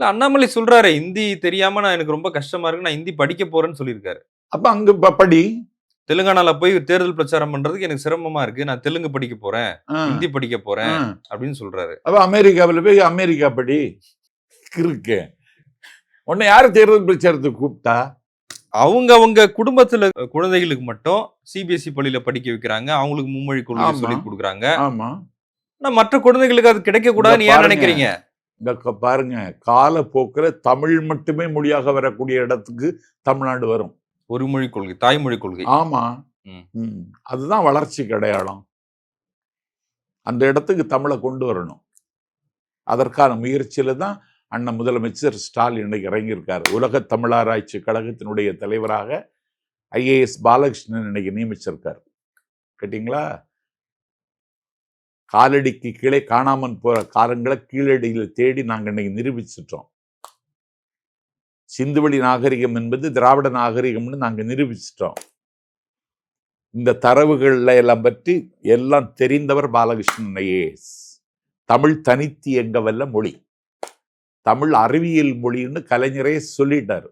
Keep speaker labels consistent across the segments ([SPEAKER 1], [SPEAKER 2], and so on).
[SPEAKER 1] இல்ல அண்ணாமலை சொல்றாரு ஹிந்தி தெரியாம நான் எனக்கு ரொம்ப கஷ்டமா இருக்கு நான் ஹிந்தி படிக்க போறேன்னு சொல்லியிருக்காரு.
[SPEAKER 2] அப்ப அங்க படி?
[SPEAKER 1] தெலுங்கானால போய் தேர்தல் பிரச்சாரம் பண்றதுக்கு எனக்கு சிரமமா இருக்கு நான் தெலுங்கு படிக்க போறேன் ஹிந்தி படிக்க போறேன். அப்படின்னு சொல்றாரு.
[SPEAKER 2] அப்ப அமெரிக்காவில் போய் அமெரிக்கா படி. இருக்கு. உன்னை யாரு தேர்தல் பிரச்சாரத்துக்கு கூப்பிட்டா?
[SPEAKER 1] அவங்க அவங்க குடும்பத்துல குழந்தைகளுக்கு மட்டும் சிபிஎஸ்இ பள்ளியில படிக்க வைக்கிறாங்க அவங்களுக்கு மும்மொழி கொள்கை. சொல்லி கொடுக்குறாங்க. ஆனா மற்ற குழந்தைகளுக்கு அது கிடைக்க கூடாதுன்னு ஏன். நினைக்கிறீங்க?
[SPEAKER 2] இந்த பாருங்க காலப்போக்கில் தமிழ் மட்டுமே மொழியாக வரக்கூடிய இடத்துக்கு தமிழ்நாடு வரும்.
[SPEAKER 1] ஒரு மொழி கொள்கை தாய்மொழி கொள்கை.
[SPEAKER 2] ஆமா.
[SPEAKER 1] ம்.
[SPEAKER 2] ம். அதுதான் வளர்ச்சிக்கு அடையாளம். அந்த இடத்துக்கு தமிழை கொண்டு வரணும். அதற்கான முயற்சியில தான் அண்ணன் முதலமைச்சர் ஸ்டாலின் இன்னைக்கு இறங்கியிருக்கார். உலக தமிழாராய்ச்சி கழகத்தினுடைய தலைவராக ஐஏஎஸ் பாலகிருஷ்ணன் இன்னைக்கு நியமிச்சிருக்கார். கேட்டிங்களா? காலடிக்கு கீழே காணாமல் போற காலங்களை கீழடியில் தேடி நாங்கள் இன்னைக்கு நிரூபிச்சிட்டோம். சிந்துவெளி நாகரிகம் என்பது திராவிட நாகரிகம்னு நாங்கள் நிரூபிச்சிட்டோம். இந்த தரவுகள்ல எல்லாம் பற்றி எல்லாம் தெரிந்தவர் பாலகிருஷ்ணன் ஐஏஎஸ் தமிழ் தனித்து எங்க வல்ல மொழி. தமிழ் அறிவியல் மொழின்னு கலைஞரே சொல்லிட்டார்.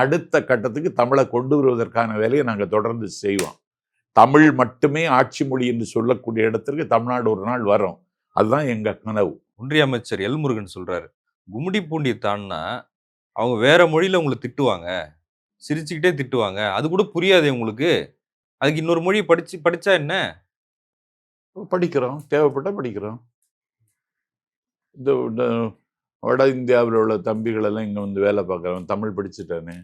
[SPEAKER 2] அடுத்த கட்டத்துக்கு தமிழை கொண்டு வருவதற்கான வேலையை நாங்கள் தொடர்ந்து செய்வோம். தமிழ் மட்டுமே ஆட்சி மொழி என்று சொல்லக்கூடிய இடத்திற்கு தமிழ்நாடு ஒரு நாள் வரும். அதுதான் எங்க கனவு.
[SPEAKER 1] ஒன்றிய அமைச்சர் எல் முருகன் சொல்றாரு கும்மிடி பூண்டி தான்னா அவங்க வேற மொழியில உங்களை திட்டுவாங்க. சிரிச்சுக்கிட்டே திட்டுவாங்க. அது கூட புரியாது உங்களுக்கு. அதுக்கு இன்னொரு மொழி படிச்சு படிச்சா என்ன?
[SPEAKER 2] படிக்கிறோம். தேவைப்பட்டா படிக்கிறோம். இந்த வட இந்தியாவில் உள்ள தம்பிகள் எல்லாம் இங்கே வந்து வேலை பார்க்குறவன் தமிழ் படிச்சுட்டானே.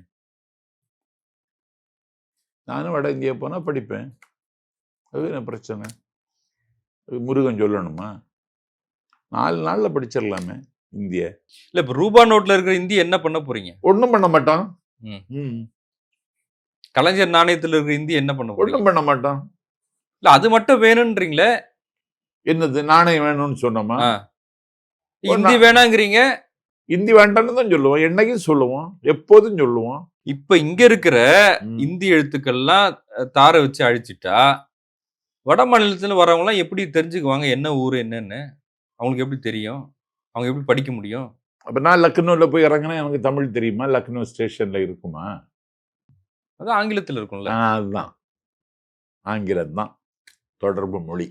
[SPEAKER 2] நானும் வட இந்தியா போனால் படிப்பேன். அது என்ன பிரச்சனை? முருகன் சொல்லணுமா? நாலு நாளில் படிச்சிடலாமே இந்திய.
[SPEAKER 1] இல்ல இப்ப ரூபா நோட்ல இருக்கிற இந்தி என்ன பண்ண போறீங்க?
[SPEAKER 2] ஒன்றும் பண்ண மாட்டான்.
[SPEAKER 1] கலைஞர் நாணயத்துல இருக்கிற இந்தி என்ன பண்ண
[SPEAKER 2] ஒன்றும் பண்ண மாட்டான்.
[SPEAKER 1] இல்ல அது மட்டும் வேணும்ன்றீங்களே
[SPEAKER 2] என்னது நாணயம் வேணும்னு சொன்னோமா.
[SPEAKER 1] இந்தி வேணாங்கிறீங்க?
[SPEAKER 2] இந்தி வேண்டாம்னு தான் சொல்லுவோம். என்னைக்கும் சொல்லுவோம். எப்போதும் சொல்லுவோம்.
[SPEAKER 1] இப்ப இங்க இருக்கிற. இந்தி எழுத்துக்கள்லாம் தாரை வச்சு அழிச்சிட்டா வட மாநிலத்துல வரவங்க எல்லாம் எப்படி தெரிஞ்சுக்குவாங்க என்ன ஊரு என்னன்னு? அவங்களுக்கு எப்படி தெரியும்? அவங்க எப்படி படிக்க முடியும்?
[SPEAKER 2] அப்ப நான் லக்னோவில் போய் இறங்கினா எனக்கு தமிழ் தெரியுமா? லக்னோ ஸ்டேஷன்ல இருக்குமா?
[SPEAKER 1] அது ஆங்கிலத்துல இருக்கும்ல.
[SPEAKER 2] அதுதான். ஆங்கிலம் தான் தொடர்பு மொழி.